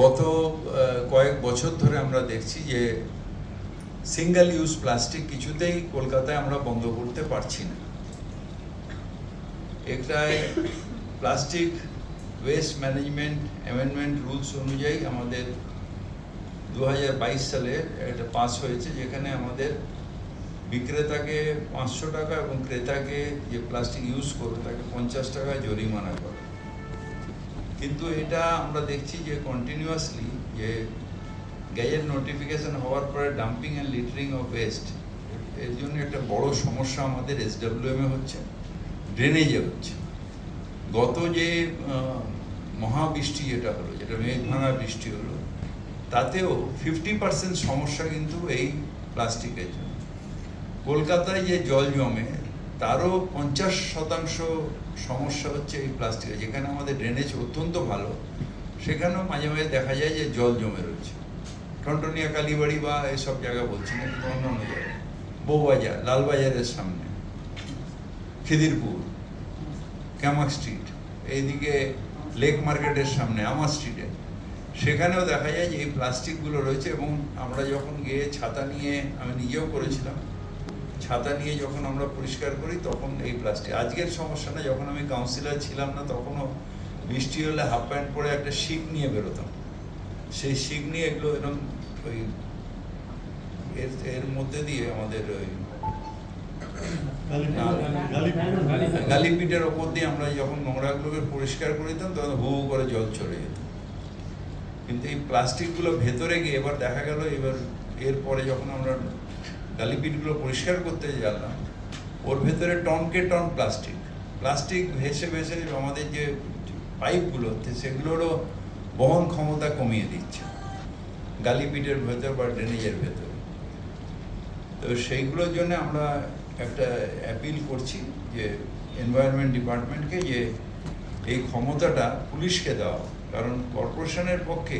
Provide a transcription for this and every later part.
গত কয়েক বছর ধরে আমরা দেখছি যে সিঙ্গেল ইউজ প্লাস্টিক কিছুতেই কলকাতায় আমরা বন্ধ করতে পারছি না। এটায় plastic waste management amendment rules অনুযায়ী আমাদের দু হাজার বাইশ সালে এটা পাস হয়েছে, যেখানে আমাদের বিক্রেতাকে পাঁচশো টাকা এবং ক্রেতাকে যে প্লাস্টিক ইউজ করবে তাকে পঞ্চাশ টাকা জরিমানা করে। কিন্তু এটা আমরা দেখছি যে কন্টিনিউয়াসলি যে গ্যাজেট নোটিফিকেশন হওয়ার পরে dumping and littering of waste এর জন্য একটা বড় সমস্যা আমাদের এসডব্লিউএমে হচ্ছে ড্রেনেজে হচ্ছে। গত যে মহাবৃষ্টি যেটা হলো, যেটা মেঘভাঙা বৃষ্টি হলো, তাতেও ফিফটি পার্সেন্ট সমস্যা কিন্তু এই প্লাস্টিকের জন্য। কলকাতায় যে জল জমে তারও পঞ্চাশ শতাংশ সমস্যা হচ্ছে এই প্লাস্টিকে, যেখানে আমাদের ড্রেনেজ অত্যন্ত ভালো। সেখানেও মাঝে মাঝে দেখা যায় যে জল জমে রয়েছে। টন্টনিয়া, কালীবাড়ি বা এসব জায়গা বলছি না, কিন্তু অন্যান্য জায়গায় বউবাজার লালবাজারের সামনে। খিদিরপুর ক্যামাক স্ট্রিট এইদিকে লেক মার্কেটের সামনে, আমার স্ট্রিটে সেখানেও দেখা যায় যে এই প্লাস্টিকগুলো রয়েছে এবং আমরা যখন গিয়ে ছাতা নিয়ে আমি নিজেও করেছিলাম ছাতা নিয়ে যখন আমরা পরিষ্কার করি তখন এই প্লাস্টিক আজকের সমস্যা না যখন আমি কাউন্সিলর ছিলাম না তখনও বৃষ্টি হলে হাফ প্যান্ট পরে একটা শিক নিয়ে বেরোতাম। সেই শিক নিয়ে এগুলো এরকম ওই এর এর মধ্যে দিয়ে আমাদের ওই গালিপিটের ওপর দিয়ে আমরা যখন নোংরাগুলোকে পরিষ্কার করে দিতাম তখন হু হু করে জল চলে যেত। কিন্তু এই প্লাস্টিকগুলো ভেতরে গিয়ে এবার দেখা গেল এবার এরপরে যখন আমরা গালিপিটগুলো পরিষ্কার করতে গেলাম ওর ভেতরে টনকে টন প্লাস্টিক। প্লাস্টিক ভেসে ভেসে আমাদের যে পাইপগুলো সেগুলোরও বহন ক্ষমতা কমিয়ে দিচ্ছে। গালিপিটের ভেতর বা ড্রেনেজের ভেতর। তো সেইগুলোর জন্য আমরা একটা অ্যাপিল করছি যে এনভায়রনমেন্ট ডিপার্টমেন্টকে যে এই ক্ষমতাটা পুলিশকে দেওয়া কারণ কর্পোরেশনের পক্ষে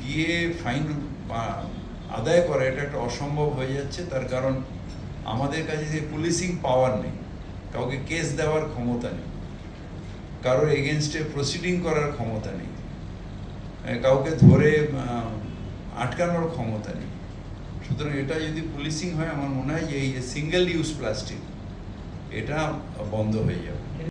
গিয়ে ফাইন আদায় করা, এটা একটা অসম্ভব হয়ে যাচ্ছে। তার কারণ আমাদের কাছে যে পুলিশিং পাওয়ার নেই, কাউকে কেস দেওয়ার ক্ষমতা নেই কারোর এগেনস্টে প্রসিডিং করার ক্ষমতা নেই কাউকে ধরে আটকানোর ক্ষমতা নেই। সুতরাং এটা যদি পুলিশিং হয়, আমার মনে হয় যে এই যে সিঙ্গেল ইউজ প্লাস্টিক এটা বন্ধ হয়ে যাবে।